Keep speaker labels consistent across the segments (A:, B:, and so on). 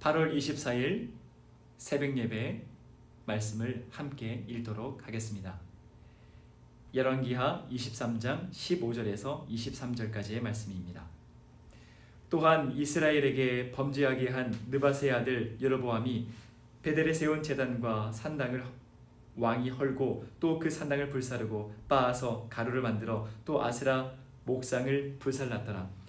A: 8월 24일 새벽 예배 말씀을 함께 읽도록 하겠습니다. 열왕기하 23장 15절에서 23절까지의 말씀입니다. 또한 이스라엘에게 범죄하게 한 느바세 아들 여로보암이 베델에 세운 제단과 산당을 왕이 헐고 또 그 산당을 불사르고 빻아서 가루를 만들어 또 아스라 목상을 불살랐더라.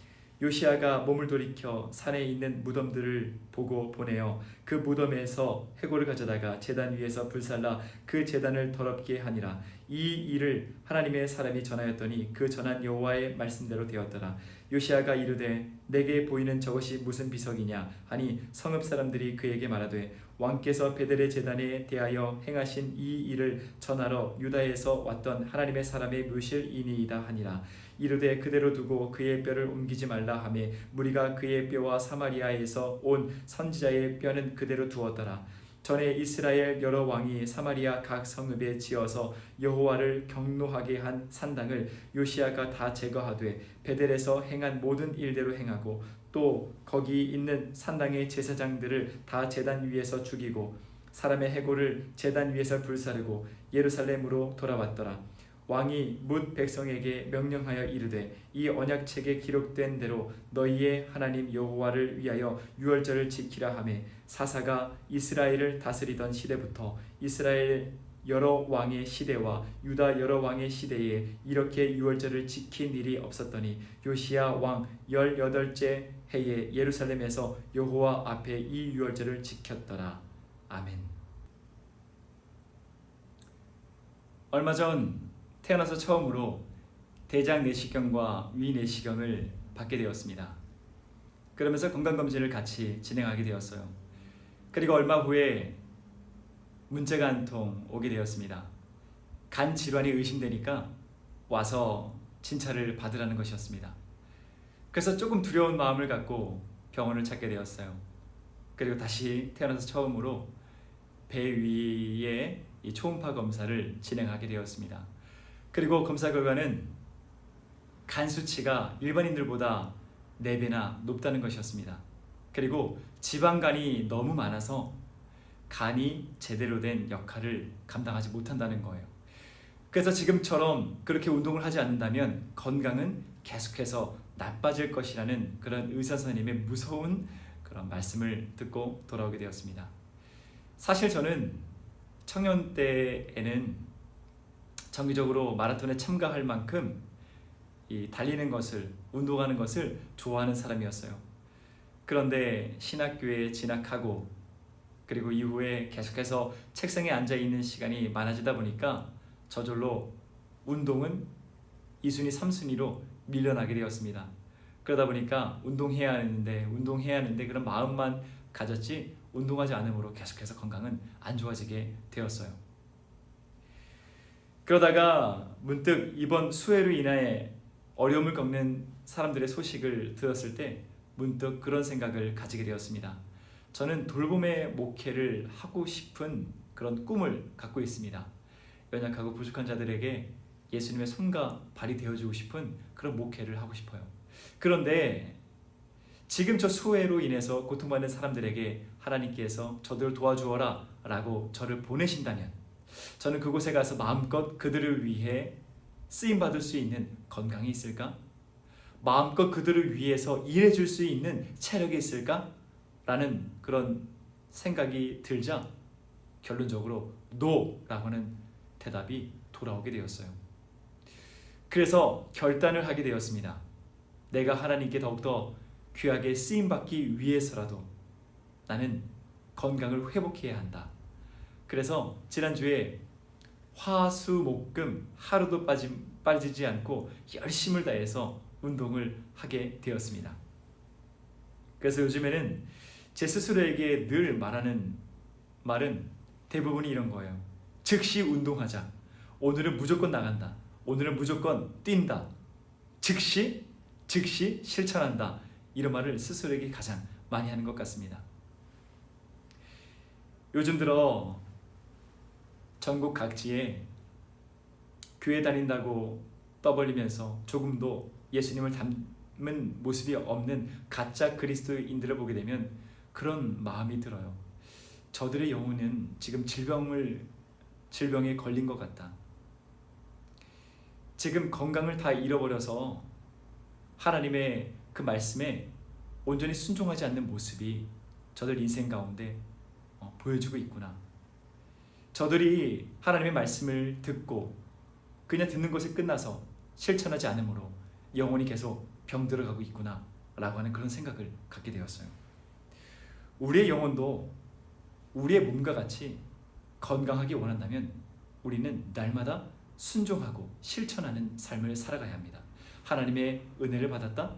A: 요시아가 몸을 돌이켜 산에 있는 무덤들을 보고 보내어 그 무덤에서 해골을 가져다가 제단 위에서 불살라 그 제단을 더럽게 하니라. 이 일을 하나님의 사람이 전하였더니 그 전한 여호와의 말씀대로 되었더라. 요시아가 이르되 내게 보이는 저것이 무슨 비석이냐 하니 성읍 사람들이 그에게 말하되 왕께서 베델의 제단에 대하여 행하신 이 일을 전하러 유다에서 왔던 하나님의 사람의 묘실이니이다 하니라 이르되 그대로 두고 그의 뼈를 옮기지 말라 하매 무리가 그의 뼈와 사마리아에서 온 선지자의 뼈는 그대로 두었더라 전에 이스라엘 여러 왕이 사마리아 각 성읍에 지어서 여호와를 경노하게 한 산당을 요시아가 다 제거하되 베델에서 행한 모든 일대로 행하고 또 거기 있는 산당의 제사장들을 다 제단 위에서 죽이고 사람의 해골을 제단 위에서 불사르고 예루살렘으로 돌아왔더라. 왕이 뭇 백성에게 명령하여 이르되 이 언약책에 기록된 대로 너희의 하나님 여호와를 위하여 유월절을 지키라 하매 사사가 이스라엘을 다스리던 시대부터 이스라엘 여러 왕의 시대와 유다 여러 왕의 시대에 이렇게 유월절을 지킨 일이 없었더니 요시야 왕 열여덟째 해에 예루살렘에서 여호와 앞에 이 유월절을 지켰더라. 아멘. 얼마 전 태어나서 처음으로 대장 내시경과 위 내시경을 받게 되었습니다. 그러면서 건강 검진을 같이 진행하게 되었어요. 그리고 얼마 후에 문자가 한 통 오게 되었습니다. 간 질환이 의심되니까 와서 진찰을 받으라는 것이었습니다. 그래서 조금 두려운 마음을 갖고 병원을 찾게 되었어요. 그리고 다시 태어나서 처음으로 배 위에 이 초음파 검사를 진행하게 되었습니다. 그리고 검사 결과는 간 수치가 일반인들보다 4배나 높다는 것이었습니다. 그리고 지방간이 너무 많아서 간이 제대로 된 역할을 감당하지 못한다는 거예요. 그래서 지금처럼 그렇게 운동을 하지 않는다면 건강은 계속해서 나빠질 것이라는 그런 의사 선생님의 무서운 그런 말씀을 듣고 돌아오게 되었습니다. 사실 저는 청년 때에는 정기적으로 마라톤에 참가할 만큼 이 달리는 것을 운동하는 것을 좋아하는 사람이었어요. 그런데 신학교에 진학하고 그리고 이후에 계속해서 책상에 앉아 있는 시간이 많아지다 보니까 저절로 운동은 2순위, 3순위로 밀려나게 되었습니다. 그러다 보니까 운동해야 하는데 운동해야 하는데 그런 마음만 가졌지 운동하지 않으므로 계속해서 건강은 안 좋아지게 되었어요. 그러다가 문득 이번 수해로 인해 어려움을 겪는 사람들의 소식을 들었을 때 문득 그런 생각을 가지게 되었습니다. 저는 돌봄의 목회를 하고 싶은 그런 꿈을 갖고 있습니다. 연약하고 부족한 자들에게 예수님의 손과 발이 되어주고 싶은 그런 목회를 하고 싶어요. 그런데 지금 저 수해로 인해서 고통받는 사람들에게 하나님께서 저들을 도와주어라 라고 저를 보내신다면 저는 그곳에 가서 마음껏 그들을 위해 쓰임 받을 수 있는 건강이 있을까? 마음껏 그들을 위해서 일해 줄 수 있는 체력이 있을까? 라는 그런 생각이 들자 결론적으로 노라고 하는 대답이 돌아오게 되었어요. 그래서 결단을 하게 되었습니다. 내가 하나님께 더욱더 귀하게 쓰임 받기 위해서라도 나는 건강을 회복해야 한다. 그래서 지난주에 화수목금 하루도 빠지, 빠지지 않고 열심을 다해서 운동을 하게 되었습니다. 그래서 요즘에는 제 스스로에게 늘 말하는 말은 대부분이 이런 거예요. 즉시 운동하자. 오늘은 무조건 나간다. 오늘은 무조건 뛴다. 즉시 즉시 실천한다. 이런 말을 스스로에게 가장 많이 하는 것 같습니다. 요즘 들어 전국 각지에 교회 다닌다고 떠벌리면서 조금도 예수님을 닮은 모습이 없는 가짜 그리스도인들을 보게 되면 그런 마음이 들어요. 저들의 영혼은 지금 질병을 질병에 걸린 것 같다. 지금 건강을 다 잃어버려서 하나님의 그 말씀에 온전히 순종하지 않는 모습이 저들 인생 가운데 어, 보여주고 있구나. 저들이 하나님의 말씀을 듣고 그냥 듣는 것에 끝나서 실천하지 않으므로 영혼이 계속 병들어 가고 있구나 라고 하는 그런 생각을 갖게 되었어요. 우리의 영혼도 우리의 몸과 같이 건강하기 원한다면 우리는 날마다 순종하고 실천하는 삶을 살아가야 합니다. 하나님의 은혜를 받았다?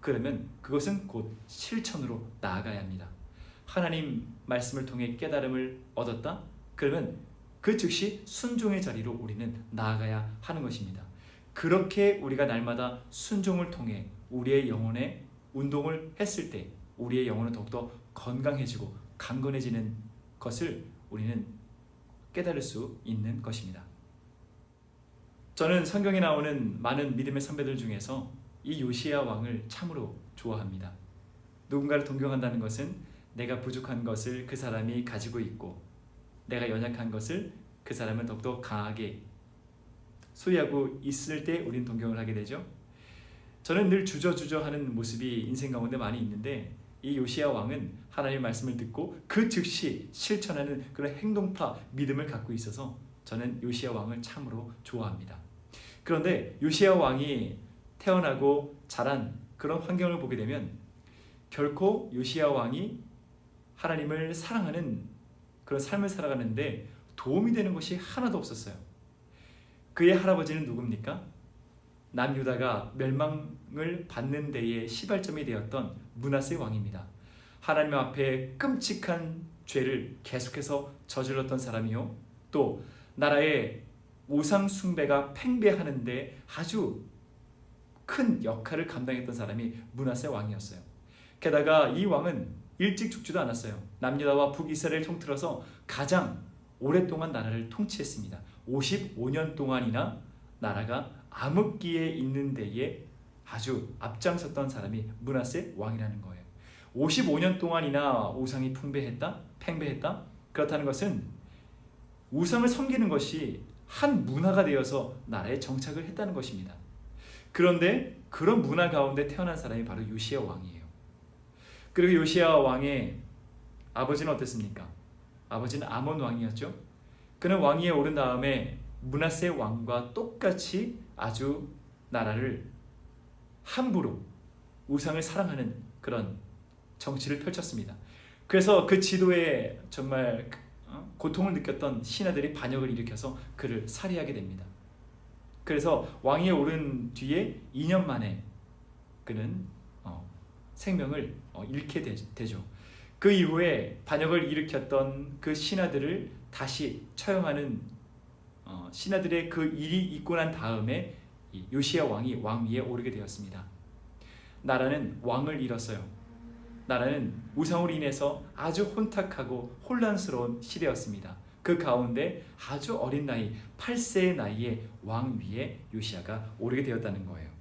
A: 그러면 그것은 곧 실천으로 나아가야 합니다. 하나님 말씀을 통해 깨달음을 얻었다? 그러면 그 즉시 순종의 자리로 우리는 나아가야 하는 것입니다. 그렇게 우리가 날마다 순종을 통해 우리의 영혼의 운동을 했을 때 우리의 영혼은 더욱더 건강해지고 강건해지는 것을 우리는 깨달을 수 있는 것입니다. 저는 성경에 나오는 많은 믿음의 선배들 중에서 이 요시야 왕을 참으로 좋아합니다. 누군가를 동경한다는 것은 내가 부족한 것을 그 사람이 가지고 있고 내가 연약한 것을 그 사람은 더욱더 강하게 소유하고 있을 때 우린 동경을 하게 되죠. 저는 늘 주저주저하는 모습이 인생 가운데 많이 있는데 이 요시야 왕은 하나님의 말씀을 듣고 그 즉시 실천하는 그런 행동파 믿음을 갖고 있어서 저는 요시야 왕을 참으로 좋아합니다. 그런데 요시야 왕이 태어나고 자란 그런 환경을 보게 되면 결코 요시야 왕이 하나님을 사랑하는 그런 삶을 살아가는데 도움이 되는 것이 하나도 없었어요. 그의 할아버지는 누굽니까? 남유다가 멸망을 받는 데에 시발점이 되었던 문하세 왕입니다. 하나님 앞에 끔찍한 죄를 계속해서 저질렀던 사람이요. 또 나라의 우상 숭배가 팽배하는데 아주 큰 역할을 감당했던 사람이 문하세 왕이었어요. 게다가 이 왕은 일찍 죽지도 않았어요. 남유다와 북이스라엘을 통틀어서 가장 오랫동안 나라를 통치했습니다. 55년 동안이나 나라가 암흑기에 있는 데에 아주 앞장섰던 사람이 문하세 왕이라는 거예요. 55년 동안이나 우상이 풍배했다, 팽배했다. 그렇다는 것은 우상을 섬기는 것이 한 문화가 되어서 나라에 정착을 했다는 것입니다. 그런데 그런 문화 가운데 태어난 사람이 바로 요시야 왕이에요. 그리고 요시야 왕의 아버지는 어땠습니까? 아버지는 아몬 왕이었죠. 그는 왕위에 오른 다음에 문하세 왕과 똑같이 아주 나라를 함부로 우상을 사랑하는 그런 정치를 펼쳤습니다. 그래서 그 지도에 정말 어, 고통을 느꼈던 신하들이 반역을 일으켜서 그를 살해하게 됩니다. 그래서 왕위에 오른 뒤에 2년 만에 그는 어, 생명을 어, 잃게 되죠. 그 이후에 반역을 일으켰던 그 신하들을 다시 처형하는 어, 신하들의 그 일이 있고 난 다음에 요시야 왕이 왕위에 오르게 되었습니다. 나라는 왕을 잃었어요. 나라는 우상으로 인해서 아주 혼탁하고 혼란스러운 시대였습니다. 그 가운데 아주 어린 나이 8세의 나이에 왕위에 요시야가 오르게 되었다는 거예요.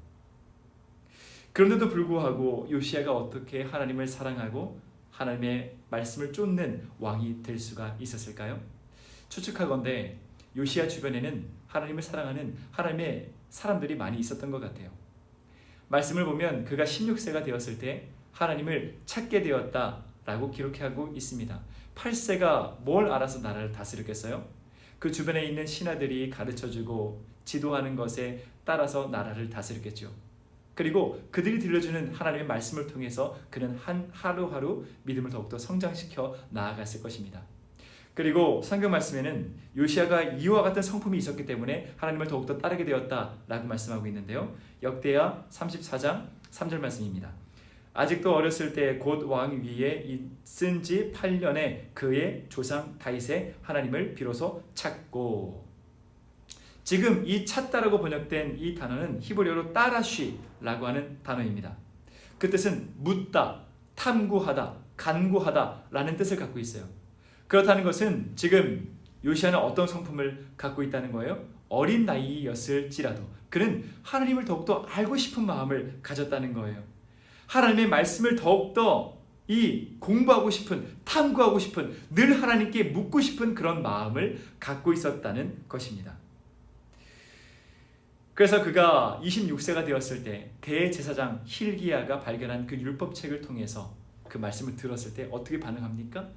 A: 그런데도 불구하고 요시야가 어떻게 하나님을 사랑하고 하나님의 말씀을 쫓는 왕이 될 수가 있었을까요? 추측하건대 요시야 주변에는 하나님을 사랑하는 하나님의 사람들이 많이 있었던 것 같아요. 말씀을 보면 그가 16세가 되었을 때 하나님을 찾게 되었다 라고 기록하고 있습니다. 8세가 뭘 알아서 나라를 다스렸겠어요? 그 주변에 있는 신하들이 가르쳐주고 지도하는 것에 따라서 나라를 다스렸겠죠. 그리고 그들이 들려주는 하나님의 말씀을 통해서 그는 한 하루하루 믿음을 더욱더 성장시켜 나아갔을 것입니다. 그리고 성경 말씀에는 요시아가 이와 같은 성품이 있었기 때문에 하나님을 더욱더 따르게 되었다라고 말씀하고 있는데요. 역대하 34장 3절 말씀입니다. 아직도 어렸을 때 곧 왕 위에 있은 지 8년에 그의 조상 다윗의 하나님을 비로소 찾고 지금 이 찾다라고 번역된 이 단어는 히브리어로 따라쉬라고 하는 단어입니다. 그 뜻은 묻다, 탐구하다, 간구하다라는 뜻을 갖고 있어요. 그렇다는 것은 지금 요시아는 어떤 성품을 갖고 있다는 거예요? 어린 나이였을지라도 그는 하나님을 더욱더 알고 싶은 마음을 가졌다는 거예요. 하나님의 말씀을 더욱더 이 공부하고 싶은 탐구하고 싶은 늘 하나님께 묻고 싶은 그런 마음을 갖고 있었다는 것입니다. 그래서 그가 26세가 되었을 때 대제사장 힐기야가 발견한 그 율법책을 통해서 그 말씀을 들었을 때 어떻게 반응합니까?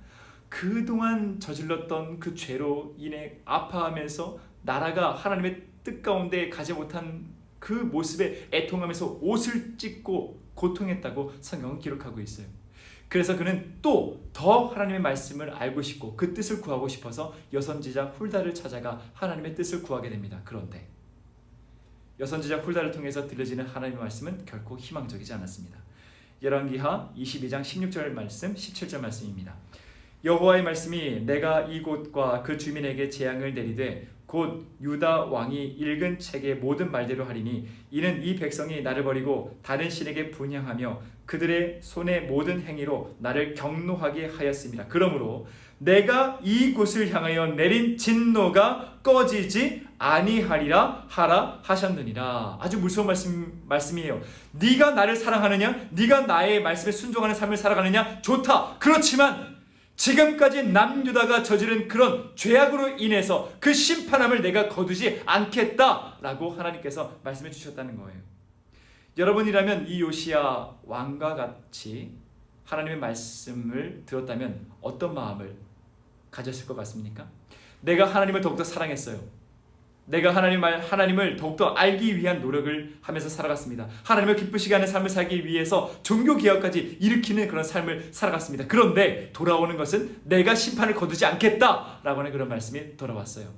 A: 그동안 저질렀던 그 죄로 인해 아파하면서 나라가 하나님의 뜻 가운데 가지 못한 그 모습에 애통하면서 옷을 찢고 고통했다고 성경은 기록하고 있어요. 그래서 그는 또 더 하나님의 말씀을 알고 싶고 그 뜻을 구하고 싶어서 여선지자 훌다를 찾아가 하나님의 뜻을 구하게 됩니다. 그런데 여선지자 훌다를 통해서 들려지는 하나님의 말씀은 결코 희망적이지 않았습니다. 열왕기하 22장 16절 말씀, 17절 말씀입니다. 여호와의 말씀이 내가 이곳과 그 주민에게 재앙을 내리되 곧 유다 왕이 읽은 책의 모든 말대로 하리니 이는 이 백성이 나를 버리고 다른 신에게 분향하며 그들의 손의 모든 행위로 나를 경노하게 하였습니다. 그러므로 내가 이곳을 향하여 내린 진노가 꺼지지 아니하리라 하라 하셨느니라. 아주 무서운 말씀 말씀이에요. 네가 나를 사랑하느냐? 네가 나의 말씀에 순종하는 삶을 살아가느냐? 좋다. 그렇지만 지금까지 남유다가 저지른 그런 죄악으로 인해서 그 심판함을 내가 거두지 않겠다라고 하나님께서 말씀해 주셨다는 거예요. 여러분이라면 이 요시야 왕과 같이 하나님의 말씀을 들었다면 어떤 마음을 가졌을 것 같습니까? 내가 하나님을 더욱더 사랑했어요. 내가 하나님 말 하나님을 더욱더 알기 위한 노력을 하면서 살아갔습니다. 하나님을 기쁘시게 하는 삶을 살기 위해서 종교 개혁까지 일으키는 그런 삶을 살아갔습니다. 그런데 돌아오는 것은 내가 심판을 거두지 않겠다라고 하는 그런 말씀이 돌아왔어요.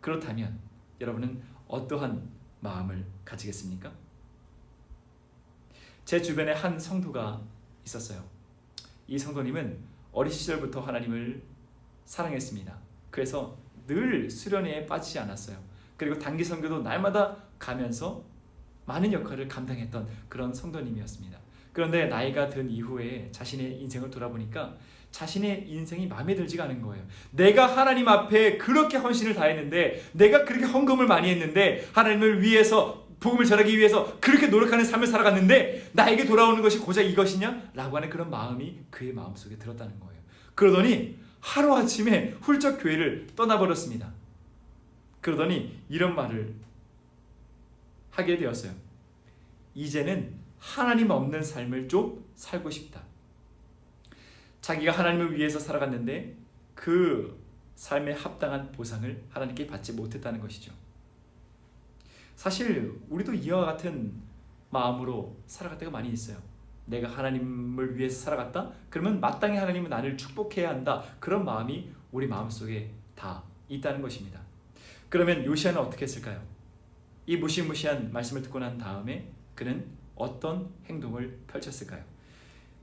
A: 그렇다면 여러분은 어떠한 마음을 가지겠습니까? 제 주변에 한 성도가 있었어요. 이 성도님은 어린 시절부터 하나님을 사랑했습니다. 그래서 늘 수련회에 빠지지 않았어요. 그리고 단기 선교도 날마다 가면서 많은 역할을 감당했던 그런 성도님이었습니다. 그런데 나이가 든 이후에 자신의 인생을 돌아보니까 자신의 인생이 마음에 들지가 않은 거예요. 내가 하나님 앞에 그렇게 헌신을 다했는데, 내가 그렇게 헌금을 많이 했는데, 하나님을 위해서 복음을 전하기 위해서 그렇게 노력하는 삶을 살아갔는데 나에게 돌아오는 것이 고작 이것이냐? 라고 하는 그런 마음이 그의 마음속에 들었다는 거예요. 그러더니 하루아침에 훌쩍 교회를 떠나버렸습니다. 그러더니 이런 말을 하게 되었어요. 이제는 하나님 없는 삶을 좀 살고 싶다. 자기가 하나님을 위해서 살아갔는데 그 삶에 합당한 보상을 하나님께 받지 못했다는 것이죠. 사실 우리도 이와 같은 마음으로 살아갈 때가 많이 있어요. 내가 하나님을 위해서 살아갔다? 그러면 마땅히 하나님은 나를 축복해야 한다. 그런 마음이 우리 마음속에 다 있다는 것입니다. 그러면 요시아는 어떻게 했을까요? 이 무시무시한 말씀을 듣고 난 다음에 그는 어떤 행동을 펼쳤을까요?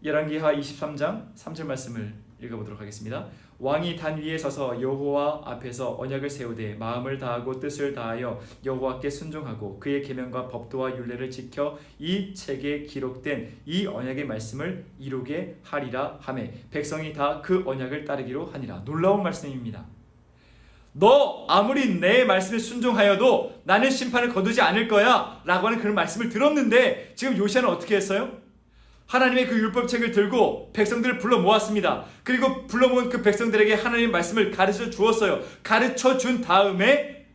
A: 열왕기하 23장 3절 말씀을 읽어보도록 하겠습니다. 왕이 단 위에 서서 여호와 앞에서 언약을 세우되 마음을 다하고 뜻을 다하여 여호와께 순종하고 그의 계명과 법도와 율례를 지켜 이 책에 기록된 이 언약의 말씀을 이루게 하리라 하매 백성이 다 그 언약을 따르기로 하니라. 놀라운 말씀입니다. 너 아무리 내 말씀에 순종하여도 나는 심판을 거두지 않을 거야 라고 하는 그런 말씀을 들었는데 지금 요시아는 어떻게 했어요? 하나님의 그 율법책을 들고 백성들을 불러 모았습니다. 그리고 불러 모은 그 백성들에게 하나님의 말씀을 가르쳐 주었어요. 가르쳐 준 다음에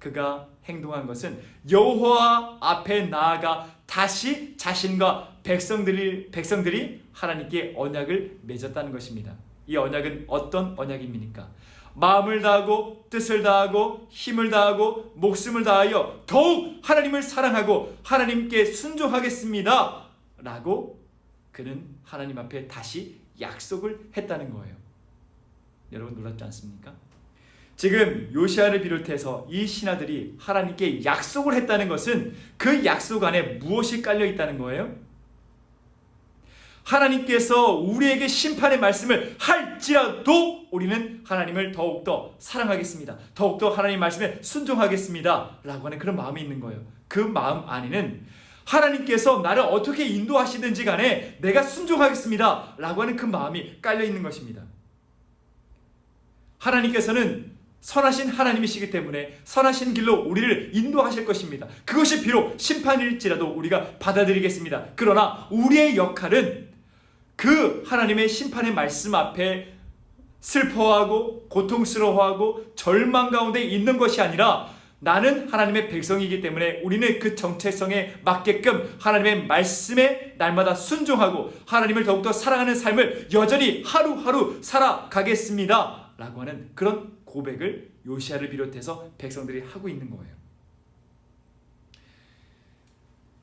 A: 그가 행동한 것은 여호와 앞에 나아가 다시 자신과 백성들이 백성들이 하나님께 언약을 맺었다는 것입니다. 이 언약은 어떤 언약입니까? 마음을 다하고 뜻을 다하고 힘을 다하고 목숨을 다하여 더욱 하나님을 사랑하고 하나님께 순종하겠습니다. 라고 그는 하나님 앞에 다시 약속을 했다는 거예요. 여러분 놀랍지 않습니까? 지금 요시아를 비롯해서 이 신하들이 하나님께 약속을 했다는 것은 그 약속 안에 무엇이 깔려 있다는 거예요? 하나님께서 우리에게 심판의 말씀을 할지라도 우리는 하나님을 더욱더 사랑하겠습니다. 더욱더 하나님 말씀에 순종하겠습니다. 라고 하는 그런 마음이 있는 거예요. 그 마음 안에는 하나님께서 나를 어떻게 인도하시든지 간에 내가 순종하겠습니다. 라고 하는 그 마음이 깔려 있는 것입니다. 하나님께서는 선하신 하나님이시기 때문에 선하신 길로 우리를 인도하실 것입니다. 그것이 비록 심판일지라도 우리가 받아들이겠습니다. 그러나 우리의 역할은 그 하나님의 심판의 말씀 앞에 슬퍼하고 고통스러워하고 절망 가운데 있는 것이 아니라 나는 하나님의 백성이기 때문에 우리는 그 정체성에 맞게끔 하나님의 말씀에 날마다 순종하고 하나님을 더욱더 사랑하는 삶을 여전히 하루하루 살아가겠습니다. 라고 하는 그런 고백을 요시아를 비롯해서 백성들이 하고 있는 거예요.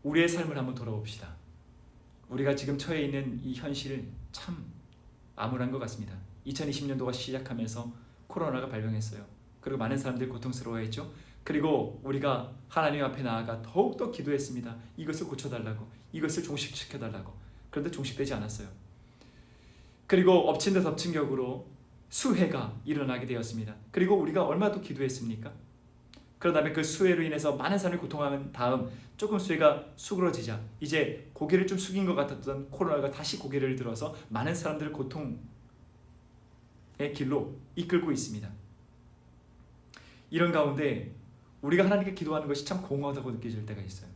A: 우리의 삶을 한번 돌아봅시다. 우리가 지금 처해 있는 이 현실은 참 암울한 것 같습니다. 2020년도가 시작하면서 코로나가 발병했어요. 그리고 많은 사람들이 고통스러워했죠. 그리고 우리가 하나님 앞에 나아가 더욱더 기도했습니다. 이것을 고쳐달라고, 이것을 종식시켜달라고. 그런데 종식되지 않았어요. 그리고 엎친 데 덮친 격으로 수해가 일어나게 되었습니다. 그리고 우리가 얼마 더 기도했습니까? 그런 다음에 그 수해로 인해서 많은 사람이 고통하는 다음 조금 수해가 수그러지자 이제 고개를 좀 숙인 것 같았던 코로나가 다시 고개를 들어서 많은 사람들을 고통의 길로 이끌고 있습니다. 이런 가운데 우리가 하나님께 기도하는 것이 참 공허하다고 느껴질 때가 있어요.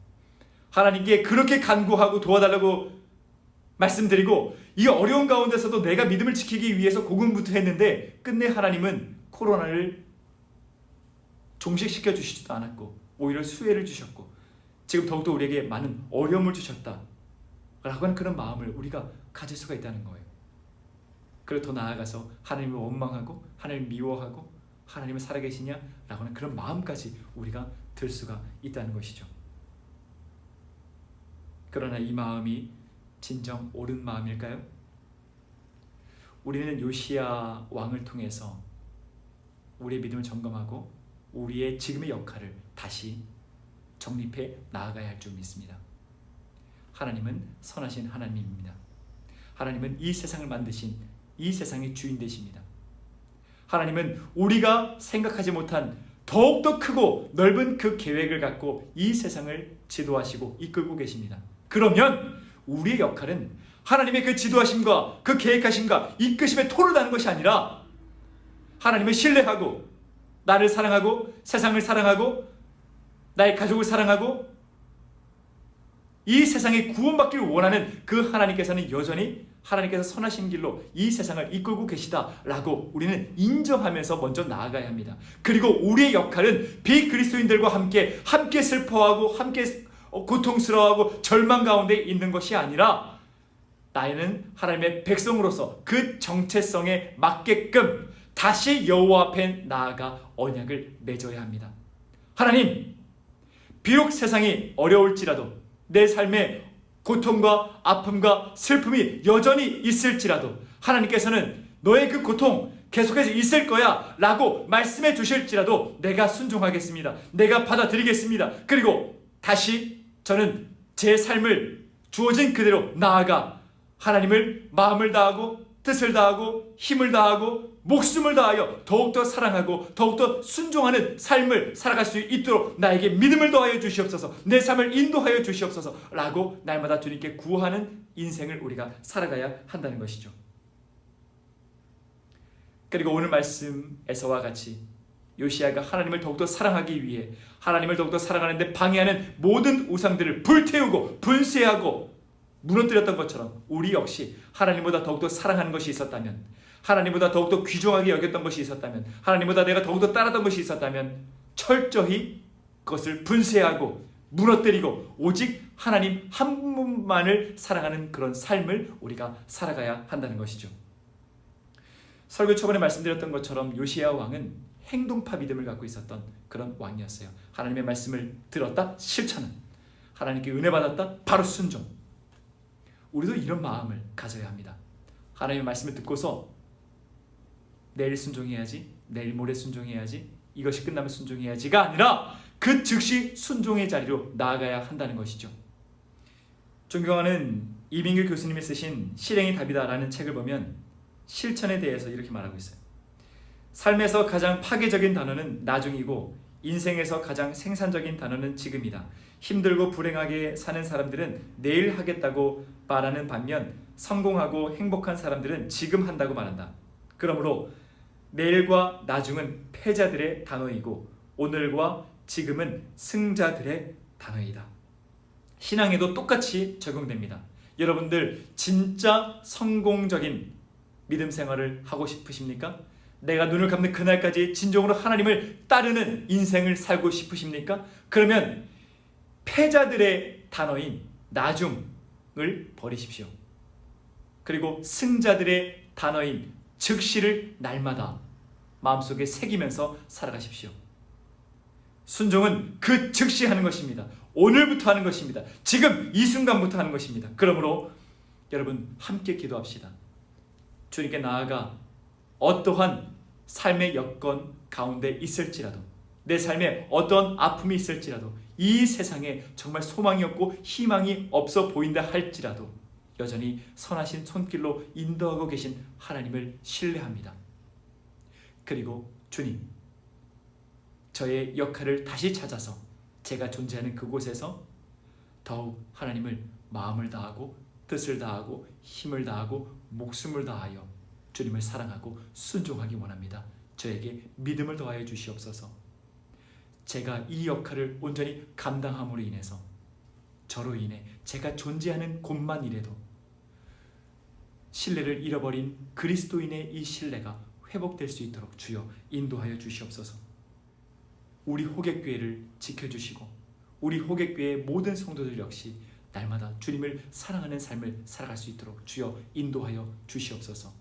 A: 하나님께 그렇게 간구하고 도와달라고 말씀드리고 이 어려운 가운데서도 내가 믿음을 지키기 위해서 고군분투했는데 끝내 하나님은 코로나를 종식시켜 주시지도 않았고 오히려 수혜를 주셨고 지금 더욱더 우리에게 많은 어려움을 주셨다 라고 하는 그런 마음을 우리가 가질 수가 있다는 거예요 그리고 더 나아가서 하나님을 원망하고 하나님을 미워하고 하나님은 살아계시냐 라고 하는 그런 마음까지 우리가 들 수가 있다는 것이죠 그러나 이 마음이 진정 옳은 마음일까요? 우리는 요시야 왕을 통해서 우리의 믿음을 점검하고 우리의 지금의 역할을 다시 정립해 나아가야 할 줄 믿습니다. 하나님은 선하신 하나님입니다. 하나님은 이 세상을 만드신 이 세상의 주인 되십니다. 하나님은 우리가 생각하지 못한 더욱더 크고 넓은 그 계획을 갖고 이 세상을 지도하시고 이끌고 계십니다. 그러면 우리의 역할은 하나님의 그 지도하심과 그 계획하심과 이끄심에 토를 다는 것이 아니라 하나님을 신뢰하고 나를 사랑하고 세상을 사랑하고 나의 가족을 사랑하고 이 세상에 구원받기를 원하는 그 하나님께서는 여전히 하나님께서 선하신 길로 이 세상을 이끌고 계시다라고 우리는 인정하면서 먼저 나아가야 합니다. 그리고 우리의 역할은 비그리스도인들과 함께 함께 슬퍼하고 함께 고통스러워하고 절망 가운데 있는 것이 아니라 나는 하나님의 백성으로서 그 정체성에 맞게끔 다시 여호와 앞에 나아가 언약을 맺어야 합니다. 하나님, 비록 세상이 어려울지라도 내 삶에 고통과 아픔과 슬픔이 여전히 있을지라도 하나님께서는 너의 그 고통 계속해서 있을 거야 라고 말씀해 주실지라도 내가 순종하겠습니다. 내가 받아들이겠습니다. 그리고 다시 저는 제 삶을 주어진 그대로 나아가 하나님을 마음을 다하고 뜻을 다하고 힘을 다하고 목숨을 다하여 더욱더 사랑하고 더욱더 순종하는 삶을 살아갈 수 있도록 나에게 믿음을 더하여 주시옵소서 내 삶을 인도하여 주시옵소서 라고 날마다 주님께 구하는 인생을 우리가 살아가야 한다는 것이죠. 그리고 오늘 말씀에서와 같이 요시아가 하나님을 더욱더 사랑하기 위해 하나님을 더욱더 사랑하는데 방해하는 모든 우상들을 불태우고 분쇄하고 무너뜨렸던 것처럼 우리 역시 하나님보다 더욱더 사랑하는 것이 있었다면 하나님보다 더욱더 귀중하게 여겼던 것이 있었다면 하나님보다 내가 더욱더 따랐던 것이 있었다면 철저히 그것을 분쇄하고 무너뜨리고 오직 하나님 한 분만을 사랑하는 그런 삶을 우리가 살아가야 한다는 것이죠. 설교 초반에 말씀드렸던 것처럼 요시야 왕은 행동파 믿음을 갖고 있었던 그런 왕이었어요. 하나님의 말씀을 들었다 실천은 하나님께 은혜 받았다 바로 순종. 우리도 이런 마음을 가져야 합니다. 하나님의 말씀을 듣고서 내일 순종해야지, 내일 모레 순종해야지, 이것이 끝나면 순종해야지가 아니라 그 즉시 순종의 자리로 나아가야 한다는 것이죠. 존경하는 이민규 교수님이 쓰신 실행이 답이다라는 책을 보면 실천에 대해서 이렇게 말하고 있어요. 삶에서 가장 파괴적인 단어는 나중이고 인생에서 가장 생산적인 단어는 지금이다. 힘들고 불행하게 사는 사람들은 내일 하겠다고 말하는 반면 성공하고 행복한 사람들은 지금 한다고 말한다. 그러므로 내일과 나중은 패자들의 단어이고 오늘과 지금은 승자들의 단어이다. 신앙에도 똑같이 적용됩니다. 여러분들 진짜 성공적인 믿음 생활을 하고 싶으십니까? 내가 눈을 감는 그날까지 진정으로 하나님을 따르는 인생을 살고 싶으십니까? 그러면 패자들의 단어인 나중을 버리십시오. 그리고 승자들의 단어인 즉시를 날마다 마음속에 새기면서 살아가십시오. 순종은 그 즉시 하는 것입니다. 오늘부터 하는 것입니다. 지금 이 순간부터 하는 것입니다. 그러므로 여러분 함께 기도합시다. 주님께 나아가 어떠한 삶의 여건 가운데 있을지라도 내 삶에 어떤 아픔이 있을지라도 이 세상에 정말 소망이 없고 희망이 없어 보인다 할지라도 여전히 선하신 손길로 인도하고 계신 하나님을 신뢰합니다. 그리고 주님, 저의 역할을 다시 찾아서 제가 존재하는 그곳에서 더욱 하나님을 마음을 다하고 뜻을 다하고 힘을 다하고 목숨을 다하여 주님을 사랑하고 순종하기 원합니다. 저에게 믿음을 더하여 주시옵소서. 제가 이 역할을 온전히 감당함으로 인해서 저로 인해 제가 존재하는 곳만이라도 신뢰를 잃어버린 그리스도인의 이 신뢰가 회복될 수 있도록 주여 인도하여 주시옵소서. 우리 호객교회를 지켜주시고 우리 호객교회의 모든 성도들 역시 날마다 주님을 사랑하는 삶을 살아갈 수 있도록 주여 인도하여 주시옵소서.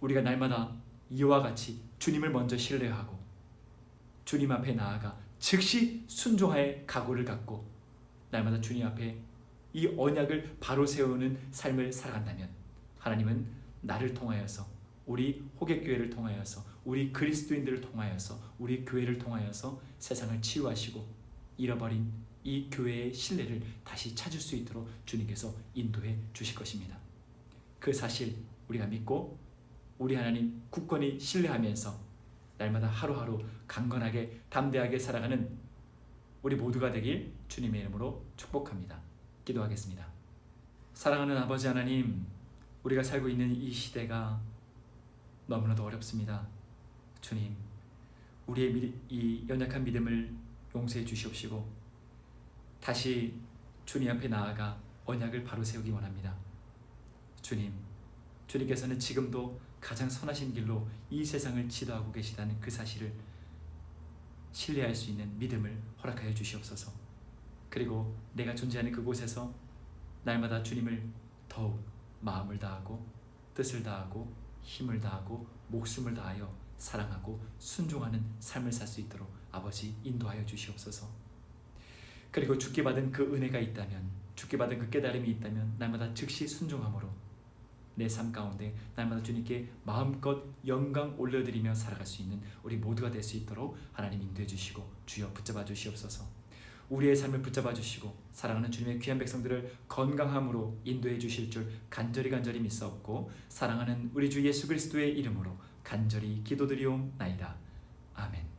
A: 우리가 날마다 이와 같이 주님을 먼저 신뢰하고 주님 앞에 나아가 즉시 순종할 각오를 갖고 날마다 주님 앞에 이 언약을 바로 세우는 삶을 살아간다면 하나님은 나를 통하여서 우리 호객교회를 통하여서 우리 그리스도인들을 통하여서 우리 교회를 통하여서 세상을 치유하시고 잃어버린 이 교회의 신뢰를 다시 찾을 수 있도록 주님께서 인도해 주실 것입니다. 그 사실 우리가 믿고 우리 하나님 굳건히 신뢰하면서 날마다 하루하루 강건하게 담대하게 살아가는 우리 모두가 되길 주님의 이름으로 축복합니다. 기도하겠습니다. 사랑하는 아버지 하나님, 우리가 살고 있는 이 시대가 너무나도 어렵습니다. 주님, 우리의 미, 이 연약한 믿음을 용서해 주시옵시고 다시 주님 앞에 나아가 언약을 바로 세우기 원합니다. 주님, 주님께서는 지금도 가장 선하신 길로 이 세상을 지도하고 계시다는 그 사실을 신뢰할 수 있는 믿음을 허락하여 주시옵소서. 그리고 내가 존재하는 그곳에서 날마다 주님을 더욱 마음을 다하고 뜻을 다하고 힘을 다하고 목숨을 다하여 사랑하고 순종하는 삶을 살 수 있도록 아버지 인도하여 주시옵소서. 그리고 죽게 받은 그 은혜가 있다면 죽게 받은 그 깨달음이 있다면 날마다 즉시 순종함으로 내 삶 가운데 날마다 주님께 마음껏 영광 올려드리며 살아갈 수 있는 우리 모두가 될 수 있도록 하나님 인도해 주시고 주여 붙잡아 주시옵소서. 우리의 삶을 붙잡아 주시고 사랑하는 주님의 귀한 백성들을 건강함으로 인도해 주실 줄 간절히 간절히 믿사옵고 사랑하는 우리 주 예수 그리스도의 이름으로 간절히 기도드리옵나이다. 아멘.